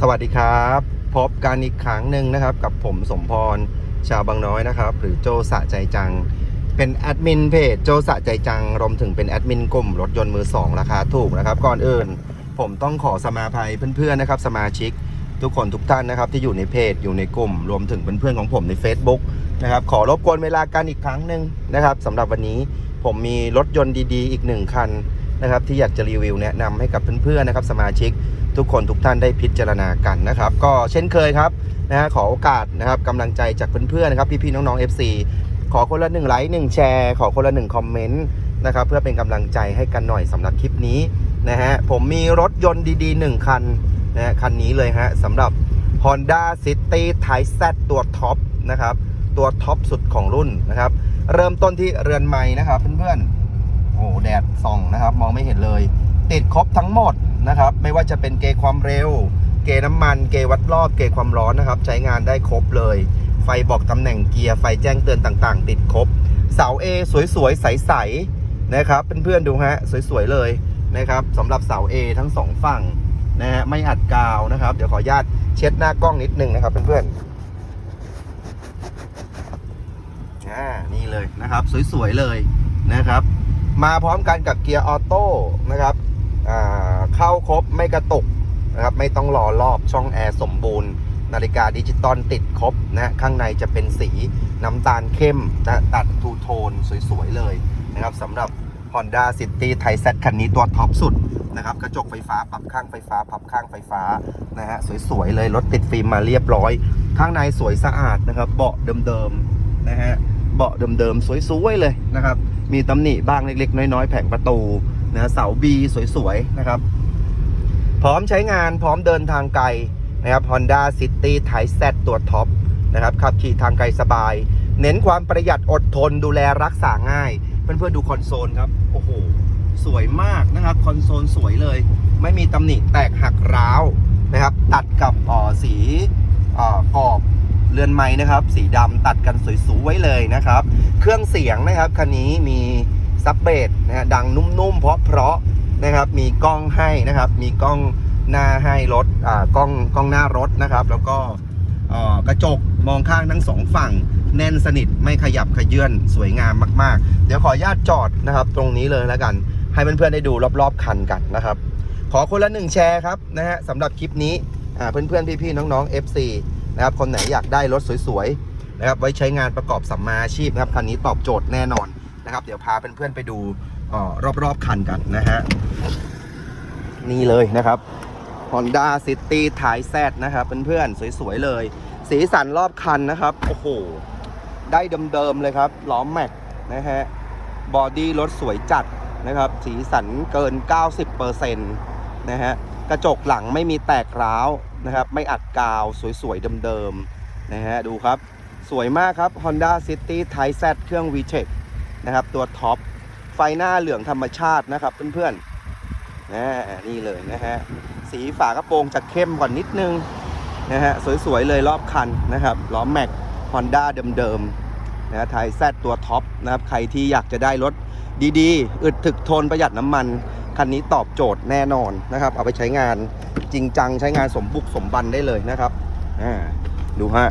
สวัสดีครับ พบกันอีกครั้งหนึ่งนะครับ กับผมสมพร ชาวบางน้อยนะครับ หรือโจสะใจจัง เป็นแอดมินเพจโจสะใจจัง รวมถึงเป็นแอดมินกลุ่มรถยนต์มือสองราคาถูกนะครับ ก่อนอื่น ผมต้องขอสมาภัยเพื่อนๆนะครับ สมาชิก ทุกคนทุกท่านนะครับ ที่อยู่ในเพจอยู่ในกลุ่ม รวมถึงเพื่อนๆของผมใน Facebook นะครับ ขอรบกวนเวลากันอีกครั้งหนึ่งนะครับสำหรับวันนี้ผมมีรถยนต์ดีๆ อีกหนึ่งคันนะครับที่อยากจะรีวิวแนะนำให้กับเพื่อนๆนะครับสมาชิก ทุกคนทุกท่านได้พิจารณากันนะครับ ก็เช่นเคยครับนะฮะขอโอกาสนะครับกำลังใจจากเพื่อนๆนะครับ พี่ๆน้องๆ FC ขอคนละหนึ่งไลค์หนึ่งแชร์ขอคนละหนึ่งคอมเมนต์นะครับเพื่อเป็นกำลังใจให้กันหน่อยสำหรับคลิปนี้นะฮะผมมีรถยนต์ดีๆ 1 คันนะฮะคันนี้เลยฮะสำหรับ Honda City t y Z ตัวท็อปนะครับตัวท็อปสุดของรุ่นนะครับ เริ่มต้นที่เรือนไม้นะครับเพื่อนๆโอ้แดดส่องนะครับ มองไม่เห็นเลย ติดครบทั้งหมด นะครับ ไม่ว่าจะเป็นเกจความเร็ว เกจน้ำมัน เกจวัดรอบ เกจความร้อนนะครับ ใช้งานได้ครบเลย ไฟบอกตำแหน่งเกียร์ ไฟแจ้งเตือนต่างๆ ติดครบ เสา A สวยๆ ใสๆนะครับ เพื่อนๆดูฮะ สวยๆ เลยนะครับสำหรับเสา A ทั้งสองฝั่งนะฮะ ไม่อัดกาวนะครับ เดี๋ยวขออนุญาตเช็ดหน้ากล้องนิดนึงนะครับเพื่อนๆอ่านี่เลยนะครับ สวย ๆ เลยนะครับ มาพร้อมกันกับเกียร์ออโต้นะครับ เข้าครบไม่กระตุกนะครับไม่ต้องรอรอบช่องแอร์สมบูรณ์ นาฬิกาดิจิตอลติดครบนะข้างในจะเป็นสีน้ำตาลเข้มนะตัดทูโทนสวยๆเลยนะครับสำหรับ Honda City t i z คันนี้ตัวท็อปสุดนะครับกระจกไฟฟ้าปรับข้างไฟฟ้าปรับข้างไฟฟ้านะฮะสวยๆเลยรถติดฟิล์มมาเรียบร้อย ข้างในสวยสะอาดนะครับ เบาะเดิมๆนะฮะเบาะเดิมๆสวยๆเลยนะครับ มีตำหนิบ้างเล็กๆ น้อยๆ แผงประตูนะเสาบีสวยๆนะครับ พร้อมใช้งานพร้อมเดินทางไกลนะครับ Honda City t y Z ตัวท็อปนะครับขับขี่ทางไกลสบาย เน้นความประหยัดอดทนดูแลรักษาง่าย เพื่อนๆดูคอนโซลครับ โอ้โห สวยมากนะครับคอนโซลสวยเลย ไม่มีตำหนิแตกหักร้าวนะครับ ตัดกับออสีออกรอบเรือนไม้นะครับ สีดำตัดกันสวยๆเลยนะครับ เครื่องเสียงนะครับคันนี้มีซับเบสนะฮะดังนุ่มๆเพราะเพราะ นะครับ มีกล้องให้นะครับ มีกล้องหน้าให้รถอ่ากล้องกล้องหน้ารถนะครับ แล้วก็กระจกมองข้างทั้งสองฝั่ง แน่นสนิทไม่ขยับขยื่นสวยงามมากๆ เดี๋ยวขออนุญาตจอดนะครับ ตรงนี้เลยแล้วกัน ให้เพื่อนๆได้ดูรอบๆคันกันนะครับ ขอคนละหนึ่งแชร์ครับนะฮะสำหรับคลิปนี้อ่าเพื่อนๆพี่ๆน้องๆ FC นะครับคนไหนอยากได้รถสวยๆนะครับไว้ใช้งานประกอบสัมมาอาชีพนะครับคันนี้ตอบโจทย์แน่นอน นะครับ เดี๋ยวพาเพื่อนๆไปดูออรอบๆคันกันนะฮะนี่เลยนะครับ Honda City t y Z นะครับเพื่อนๆสวยๆเลย สีสันรอบคันนะครับ โอ้โห ได้เดิมๆเลยครับ ล้อมแม็กนะฮะบอดี้รถสวยจัดนะครับ สีสันเกิน 90%นะฮะกระจกหลังไม่มีแตกร้าวนะครับ ไม่อัดกาวสวยๆเดิมๆนะฮะดูครับ สวยมากครับ Honda City t y Z เครื่อง VTEC นะครับ ตัวท็อปไฟหน้าเหลืองธรรมชาตินะครับ เพื่อนๆนะนี่เลยนะฮะสีฝากระโปรงจะเข้มกว่านิดนึงนะฮะสวยๆเลยรอบคันนะครับล้อแม็ก Honda เดิมๆนะไทยแซดตัวท็อปนะครับใครที่อยากจะได้รถดีๆ อึดถึกทนประหยัดน้ำมันคันนี้ตอบโจทย์แน่นอนนะครับ เอาไปใช้งานจริงจังใช้งานสมบุกสมบันได้เลยนะครับอ่ดูฮะ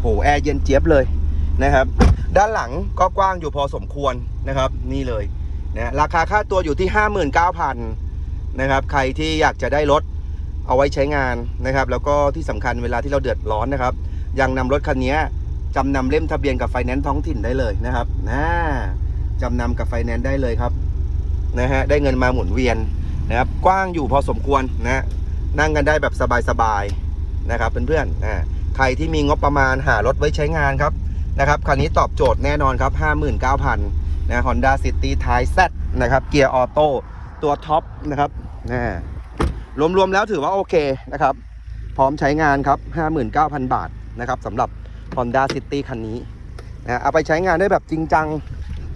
โหแอร์เย็นเจี๊ยบเลยนะครับ ด้านหลังก็กว้างอยู่พอสมควรนะครับ นี่เลยนะราคาค่าตัวอยู่ที่ 59,000นะครับ ใครที่อยากจะได้รถเอาไว้ใช้งานนะครับ แล้วก็ที่สำคัญเวลาที่เราเดือดร้อนนะครับ ยังนำรถคันนี้จำนำเล่มทะเบียนกับไฟแนนซ์ท้องถิ่นได้เลยนะครับนะจำนำกับไฟแนนซ์ได้เลยครับนะฮะได้เงินมาหมุนเวียนนะครับ กว้างอยู่พอสมควรนะนั่งกันได้แบบสบายๆนะครับเพื่อนๆอ่าใครที่มีงบประมาณหารถไว้ใช้งานครับ นะครับคันนี้ตอบโจทย์แน่นอนครับ 59,000นะ Honda City t y Z นะครับเกียร์ออโต้ตัวท็อปนะครับนะรวมๆแล้วถือว่าโอเคนะครับ พร้อมใช้งานครับ 59,000 บาทนะครับสำหรับ Honda City คันนี้นะเอาไปใช้งานได้แบบจริงจัง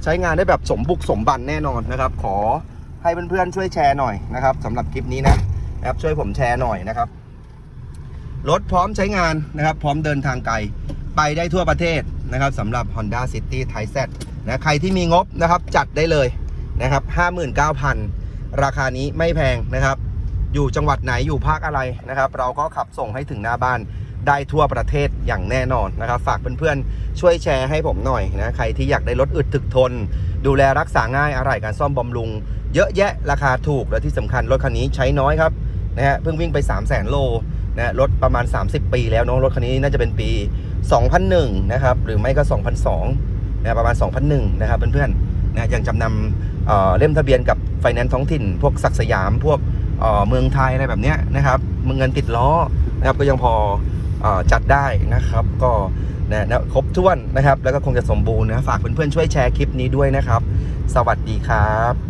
ใช้งานได้แบบสมบุกสมบันแน่นอนนะครับ ขอให้เพื่อนๆช่วยแชร์หน่อยนะครับสำหรับคลิปนี้นะนะครับช่วยผมแชร์หน่อยนะครับรถพร้อมใช้งานนะครับ พร้อมเดินทางไกล ไปได้ทั่วประเทศนะครับสำหรับ Honda City t y Z นะใครที่มีงบนะครับจัดได้เลยนะครับ59,000 ราคานี้ไม่แพงนะครับ อยู่จังหวัดไหนอยู่ภาคอะไรนะครับ เราก็ขับส่งให้ถึงหน้าบ้านได้ทั่วประเทศอย่างแน่นอนนะครับ ฝากเพื่อนๆช่วยแชร์ให้ผมหน่อยนะใครที่อยากได้รถอึดถึกทน ดูแลรักษาง่ายอะไรการซ่อมบำรุง เยอะแยะราคาถูกและที่สำคัญรถคันนี้ใช้น้อยครับนะฮะเพิ่งวิ่งไป 3 0 0 0 0 0โล นะรถประมาณ 30 ปีแล้วเน้องรถคันนี้น่าจะเป็นปี 2001 นะครับ หรือไม่ก็ 2002นะประมาณ 2001 นะครับเพื่อนๆนะยังจำนำเออเล่มทะเบียนกับไฟแนนซ์ท้องถิ่น พวกศักสยามพวกเออเมืองไทยอะไรแบบเนี้ยนะครับเมืองเงินติดล้อนะครับก็ยังพอเออจัดได้นะครับ ก็นะนะครบถ้วนนะครับ แล้วก็คงจะสมบูรณ์นะฝากเพื่อนๆช่วยแชร์คลิปนี้ด้วยนะครับ สวัสดีครับ